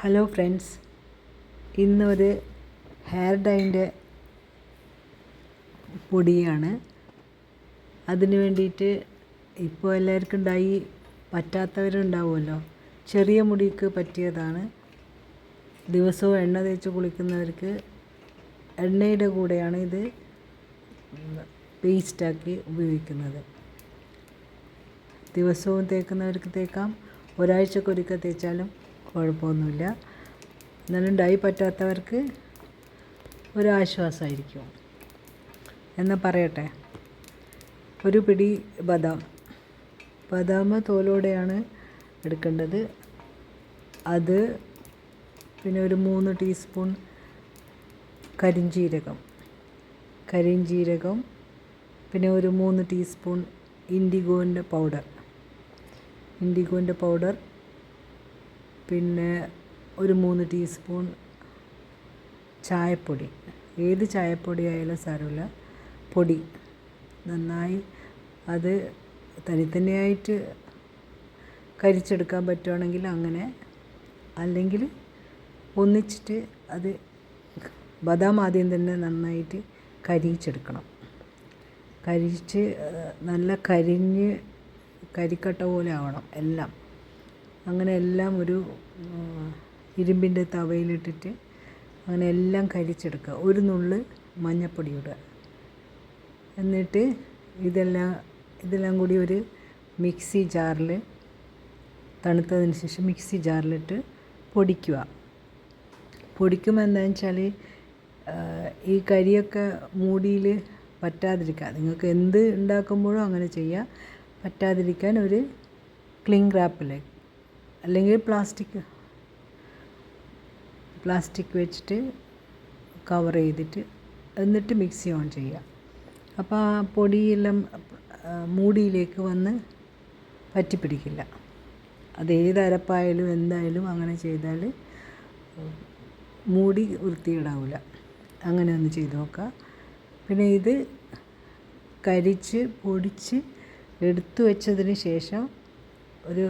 Hello friends ഇന്നൊരു hair ഡൈന്റെ പൊടിയാണ്. അതിന് വേണ്ടിയിട്ട് ഇപ്പോൾ എല്ലാവർക്കും ഡൈ പറ്റാത്തവരുണ്ടാവുമല്ലോ. ചെറിയ മുടിക്ക് പറ്റിയതാണ്. ദിവസവും എണ്ണ തേച്ച് കുളിക്കുന്നവർക്ക് എണ്ണയുടെ കൂടെയാണ് ഇത് പേസ്റ്റാക്കി ഉപയോഗിക്കുന്നത്. ദിവസവും തേക്കുന്നവർക്ക് തേക്കാം. ഒരാഴ്ചക്കൊരിക്കൽ തേച്ചാലും കുഴപ്പമൊന്നുമില്ല. എന്നാലും ഡൈ പറ്റാത്തവർക്ക് ഒരാശ്വാസമായിരിക്കും. എന്നാൽ പറയട്ടെ. ഒരു പിടി ബദാം. ബദാം തോലോടെയാണ് എടുക്കേണ്ടത്. അത് പിന്നെ ഒരു മൂന്ന് ടീസ്പൂൺ കരിഞ്ജീരകം കരിഞ്ജീരകം പിന്നെ ഒരു മൂന്ന് ടീസ്പൂൺ ഇൻഡിഗോന്റെ പൗഡർ. ഇൻഡിഗോന്റെ പൗഡർ പിന്നെ ഒരു മൂന്ന് ടീസ്പൂൺ ചായപ്പൊടി. ഏത് ചായപ്പൊടി ആയാലും സാരമില്ല. പൊടി. നന്നായി അത് തനിത്തന്നെയായിട്ട് കരിച്ചെടുക്കാൻ പറ്റുവാണെങ്കിൽ അങ്ങനെ. അല്ലെങ്കിൽ ഒന്നിച്ചിട്ട് അത് ബദാം ആദ്യം തന്നെ നന്നായിട്ട് കരിച്ചെടുക്കണം കരിച്ച് നല്ല കരിഞ്ഞ് കരിക്കട്ട പോലെ ആവണം എല്ലാം. അങ്ങനെ എല്ലാം ഒരു ഇരുമ്പിന്റെ തവയിലിട്ടിട്ട് അങ്ങനെ എല്ലാം കരിച്ചെടുക്കുക. ഒരു നുള്ള് മഞ്ഞൾപ്പൊടി ഇടുക. എന്നിട്ട് ഇതെല്ലാം ഇതെല്ലാം കൂടി ഒരു മിക്സി ജാറിൽ തണുത്തതിന് ശേഷം മിക്സി ജാറിലിട്ട് പൊടിക്കുക. പൊടിക്കുമ്പോൾ എന്താണെന്ന് വെച്ചാൽ ഈ കരിയൊക്കെ മൂടിയിൽ പറ്റാതിരിക്കുക. നിങ്ങൾക്ക് എന്ത് ഉണ്ടാക്കുമ്പോഴും അങ്ങനെ ചെയ്യുക പറ്റാതിരിക്കാൻ ഒരു ക്ലിങ് റാപ്പിൽ അല്ലെങ്കിൽ പ്ലാസ്റ്റിക് പ്ലാസ്റ്റിക് വെച്ചിട്ട് കവർ ചെയ്തിട്ട് എന്നിട്ട് മിക്സി ഓൺ ചെയ്യുക. അപ്പോൾ ആ പൊടിയെല്ലാം മൂടിയിലേക്ക് വന്ന് പറ്റിപ്പിടിക്കില്ല അത് ഏത് അരപ്പായാലും എന്തായാലും അങ്ങനെ ചെയ്താൽ മൂടി വൃത്തിയിടാവില്ല അങ്ങനെ ഒന്ന് ചെയ്ത് നോക്കുക. പിന്നെ ഇത് കരിച്ച് പൊടിച്ച് എടുത്തു വെച്ചതിന് ശേഷം ഒരു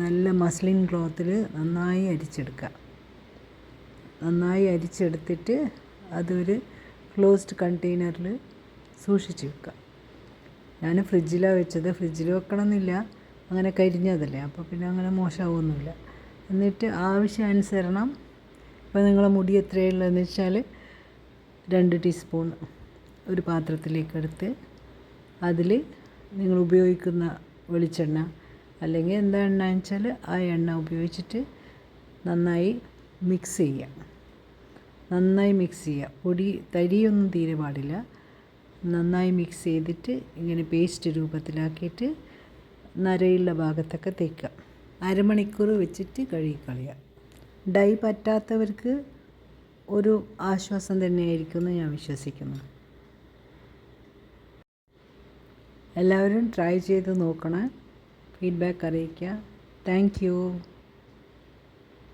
നല്ല മസ്ലിൻ ക്ലോത്തിൽ നന്നായി അരിച്ചെടുക്കുക. നന്നായി അരിച്ചെടുത്തിട്ട് അതൊരു ക്ലോസ്ഡ് കണ്ടെയ്നറിൽ സൂക്ഷിച്ച് വെക്കുക. ഞാൻ ഫ്രിഡ്ജിലാണ് വെച്ചത്. ഫ്രിഡ്ജിൽ വെക്കണമെന്നില്ല. അങ്ങനെ കരിഞ്ഞതല്ലേ. അപ്പോൾ പിന്നെ അങ്ങനെ മോശമാവൊന്നുമില്ല എന്നിട്ട് ആവശ്യാനുസരണം ഇപ്പോൾ നിങ്ങളെ മുടി എത്രയുള്ളതെന്ന് വെച്ചാൽ രണ്ട് ടീസ്പൂൺ ഒരു പാത്രത്തിലേക്ക് എടുത്ത് അതിൽ നിങ്ങൾ ഉപയോഗിക്കുന്ന വെളിച്ചെണ്ണ അല്ലെങ്കിൽ എന്താ എണ്ണ വെച്ചാൽ ആ എണ്ണ ഉപയോഗിച്ചിട്ട് നന്നായി മിക്സ് ചെയ്യുക നന്നായി മിക്സ് ചെയ്യുക പൊടി തരിയൊന്നും തീരെ പാടില്ല. നന്നായി മിക്സ് ചെയ്തിട്ട് ഇങ്ങനെ പേസ്റ്റ് രൂപത്തിലാക്കിയിട്ട് നരയുള്ള ഭാഗത്തൊക്കെ തേക്കുക. അരമണിക്കൂർ വെച്ചിട്ട് കഴുകിക്കളയുക. ഡൈ പറ്റാത്തവർക്ക് ഒരു ആശ്വാസം തന്നെയായിരിക്കുമെന്ന് ഞാൻ വിശ്വസിക്കുന്നു. എല്ലാവരും ട്രൈ ചെയ്ത് നോക്കണം. फीडबैक करें क्या? Thank you